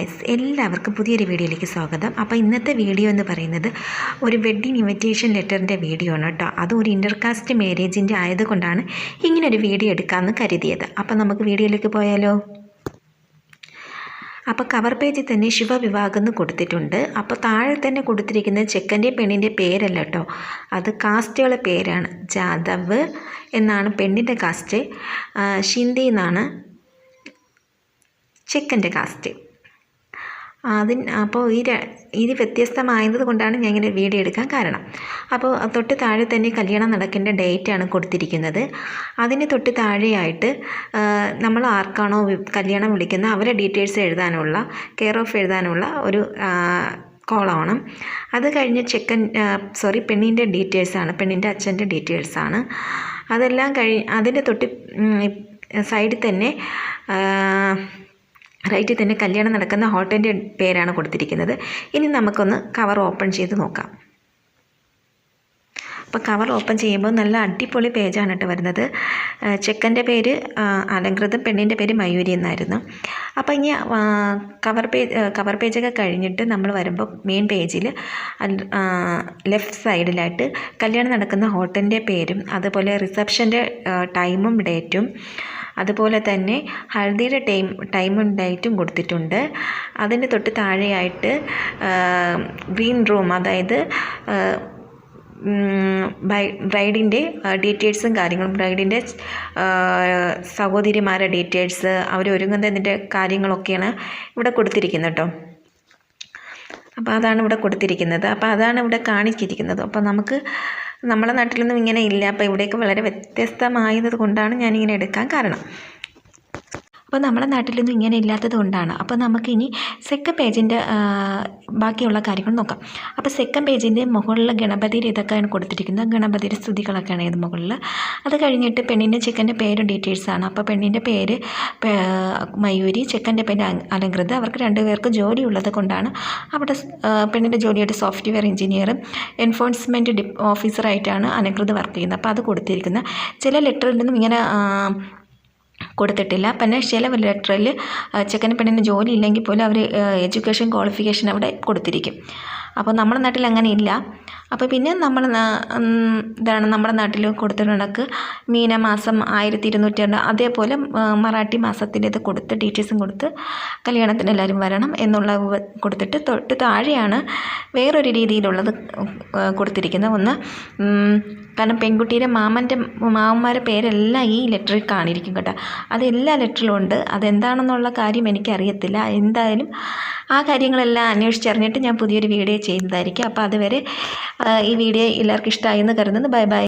Guys എല്ലാവർക്കും പുതിയൊരു വീഡിയോയിലേക്ക് സ്വാഗതം. അപ്പോൾ ഇന്നത്തെ വീഡിയോ എന്ന് പറയുന്നത് ഒരു വെഡ്ഡിങ് ഇൻവിറ്റേഷൻ ലെറ്ററിന്റെ വീഡിയോ ആണ് കേട്ടോ. അത് ഒരു ഇന്റർകാസ്റ്റ് മാരേജിന്റെ ആയതുകൊണ്ടാണ് ഇങ്ങനെ ഒരു വീഡിയോ എടുക്കാമെന്ന് കരുതിയത്. അപ്പോൾ നമുക്ക് വീഡിയോയിലേക്ക് പോയാലോ? അപ്പോൾ കവർ പേജിൽ തന്നെ ശിവവിവാഹം എന്ന് കൊടുത്തിട്ടുണ്ട്. അപ്പോൾ താഴെ തന്നെ കൊടുത്തിരിക്കുന്ന ചെക്കന്റെ പെണ്ണിന്റെ പേരല്ല കേട്ടോ. അത് കാസ്റ്റുകളെ പേരാണ്. ജാദവ് എന്നാണ് പെണ്ണിന്റെ കാസ്റ്റ് ഷിന്ദി എന്നാണ് ചെക്കന്റെ കാസ്റ്റ് അതിന് അപ്പോൾ ഈ ഇത് വ്യത്യസ്തമായത് കൊണ്ടാണ് ഞാൻ ഇങ്ങനെ വീഡിയോ എടുക്കാൻ കാരണം. അപ്പോൾ തൊട്ട് താഴെ തന്നെ കല്യാണം നടക്കേണ്ട ഡേറ്റാണ് കൊടുത്തിരിക്കുന്നത്. അതിന് തൊട്ട് താഴെയായിട്ട് നമ്മൾ ആർക്കാണോ കല്യാണം വിളിക്കുന്നത് അവരെ ഡീറ്റെയിൽസ് എഴുതാനുള്ള കെയർ ഓഫ് എഴുതാനുള്ള ഒരു കോളമാണ് അത് കഴിഞ്ഞ് ചെക്കൻ സോറി പെണ്ണിന്റെ ഡീറ്റെയിൽസാണ് പെണ്ണിന്റെ അച്ഛന്റെ ഡീറ്റെയിൽസാണ്. അതെല്ലാം കഴി അതിന്റെ തൊട്ട് സൈഡിൽ തന്നെ റൈറ്റിൽ തന്നെ കല്യാണം നടക്കുന്ന ഹോട്ടലിന്റെ പേരാണ് കൊടുത്തിരിക്കുന്നത്. ഇനി നമുക്കൊന്ന് കവർ ഓപ്പൺ ചെയ്ത് നോക്കാം. അപ്പോൾ കവർ ഓപ്പൺ ചെയ്യുമ്പോൾ നല്ല അടിപൊളി പേജാണ് കേട്ടോ വരുന്നത്. ചെക്കന്റെ പേര് അലങ്കൃതം പെണ്ണിന്റെ പേര് മയൂരി എന്നായിരുന്നു. അപ്പോൾ ഇനി കവർ പേജ് കവർ പേജൊക്കെ കഴിഞ്ഞിട്ട് നമ്മൾ വരുമ്പോൾ മെയിൻ പേജിൽ ലെഫ്റ്റ് സൈഡിലായിട്ട് കല്യാണം നടക്കുന്ന ഹോട്ടലിന്റെ പേരും അതുപോലെ റിസപ്ഷന്റെ ടൈമും ഡേറ്റും അതുപോലെ തന്നെ ഹൽദിയുടെ ടൈം ടൈമും ഡേറ്റും കൊടുത്തിട്ടുണ്ട്. അതിന്റെ തൊട്ട് താഴെയായിട്ട് ഗ്രീൻ റൂം അതായത് ബ്രൈഡിന്റെ ഡീറ്റെയിൽസും കാര്യങ്ങളും ബ്രൈഡിന്റെ സഹോദരിമാരുടെ ഡീറ്റെയിൽസ് അവർ ഒരുങ്ങുന്നതിന്റെ കാര്യങ്ങളൊക്കെയാണ് ഇവിടെ കൊടുത്തിരിക്കുന്നത് കേട്ടോ. അപ്പോൾ അതാണ് ഇവിടെ കൊടുത്തിരിക്കുന്നത്. അപ്പോൾ അതാണ് ഇവിടെ കാണിച്ചിരിക്കുന്നത്. അപ്പോൾ നമുക്ക് നമ്മുടെ നാട്ടിലൊന്നും ഇങ്ങനെ ഇല്ല. അപ്പോൾ ഇവിടെയൊക്കെ വളരെ വ്യത്യസ്തമായത് കൊണ്ടാണ് ഞാനിങ്ങനെ എടുക്കാൻ കാരണം. അപ്പോൾ നമ്മുടെ നാട്ടിലൊന്നും ഇങ്ങനെ ഇല്ലാത്തത് കൊണ്ടാണ്. അപ്പോൾ നമുക്കിനി സെക്കൻഡ് പേജിന്റെ ബാക്കിയുള്ള കാര്യങ്ങൾ നോക്കാം. അപ്പോൾ സെക്കൻഡ് പേജിന്റെ മുകളിൽ ഗണപതിയുടെ ഇതൊക്കെയാണ് കൊടുത്തിരിക്കുന്നത്. ഗണപതിയുടെ സ്തുതികളൊക്കെയാണ് ഇത് മുകളിൽ അത് കഴിഞ്ഞിട്ട് പെണ്ണിന്റെ ചെക്കന്റെ പേരും ഡീറ്റെയിൽസാണ് അപ്പോൾ പെണ്ണിന്റെ പേര് മയൂരി ചെക്കന്റെ പേര് അലങ്കൃത്. അവർക്ക് രണ്ടുപേർക്ക് ജോലി ഉള്ളത് കൊണ്ടാണ് അവിടെ പെണ്ണിന്റെ ജോലിയായിട്ട് സോഫ്റ്റ്വെയർ എഞ്ചിനീയറും എൻഫോഴ്സ്മെന്റ് ഡി ഓഫീസറായിട്ടാണ് അനുകൃത് വർക്ക് ചെയ്യുന്നത്. അപ്പോൾ അത് കൊടുത്തിരിക്കുന്നത്. ചില ലെറ്ററിൽ നിന്നും ഇങ്ങനെ കൊടുത്തിട്ടില്ല. പിന്നെ ചില ലെറ്ററിൽ ചെക്കനും പെണ്ണിന് ജോലി ഇല്ലെങ്കിൽ പോലും അവർ എഡ്യൂക്കേഷൻ ക്വാളിഫിക്കേഷൻ അവിടെ കൊടുത്തിരിക്കും. അപ്പോൾ നമ്മുടെ നാട്ടിൽ അങ്ങനെ ഇല്ല. അപ്പോൾ പിന്നെ നമ്മൾ ഇതാണ് നമ്മുടെ നാട്ടിൽ കൊടുത്തിട്ടുണ്ടക്ക് മീന മീനമാസം ആയിരത്തി ഇരുന്നൂറ്റി രണ്ട് അതേപോലെ മറാഠി മാസത്തിന്റെത് കൊടുത്ത് ഡീറ്റെയിൽസും കൊടുത്ത് കല്യാണത്തിന് എല്ലാവരും വരണം എന്നുള്ള കൊടുത്തിട്ട് തൊട്ട് താഴെയാണ് വേറൊരു രീതിയിലുള്ളത് കൊടുത്തിരിക്കുന്നത് ഒന്ന്. കാരണം പെൺകുട്ടിയുടെ മാമന്റെ മാമന്മാരുടെ പേരെല്ലാം ഈ ലെറ്ററിൽ കാണിയിരിക്കും കേട്ടോ. അത് എല്ലാ ലെറ്ററിലും ഉണ്ട്. അതെന്താണെന്നുള്ള കാര്യം എനിക്കറിയത്തില്ല. എന്തായാലും ആ കാര്യങ്ങളെല്ലാം അന്വേഷിച്ചറിഞ്ഞിട്ട് ഞാൻ പുതിയൊരു വീഡിയോ ചെയ്യുന്നതായിരിക്കും. അപ്പോൾ അതുവരെ ഈ വീഡിയോ എല്ലാവർക്കും ഇഷ്ടമായി എന്ന് കരുതുന്നു. Bye bye.